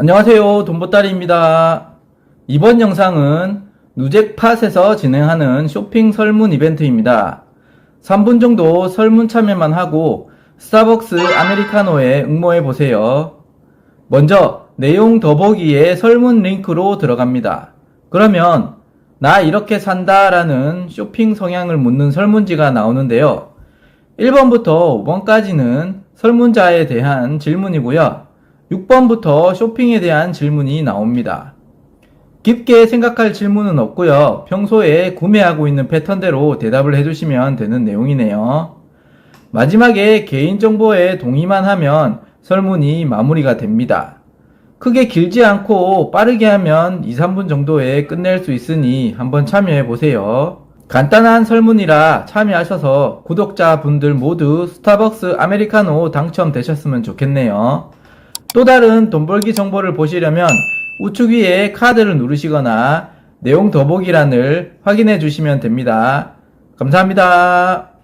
안녕하세요. 돈보따리입니다. 이번 영상은 누잭팟에서 진행하는 쇼핑 설문 이벤트입니다. 3분 정도 설문 참여만 하고 스타벅스 아메리카노에 응모해 보세요. 먼저 내용 더보기에 설문 링크로 들어갑니다. 그러면 나 이렇게 산다 라는 쇼핑 성향을 묻는 설문지가 나오는데요. 1번부터 5번까지는 설문자에 대한 질문이고요. 6번부터 쇼핑에 대한 질문이 나옵니다. 깊게 생각할 질문은 없고요. 평소에 구매하고 있는 패턴대로 대답을 해주시면 되는 내용이네요. 마지막에 개인정보에 동의만 하면 설문이 마무리가 됩니다. 크게 길지 않고 빠르게 하면 2, 3분 정도에 끝낼 수 있으니 한번 참여해 보세요. 간단한 설문이라 참여하셔서 구독자분들 모두 스타벅스 아메리카노 당첨되셨으면 좋겠네요. 또 다른 돈 벌기 정보를 보시려면 우측 위에 카드를 누르시거나 내용 더보기란을 확인해 주시면 됩니다. 감사합니다.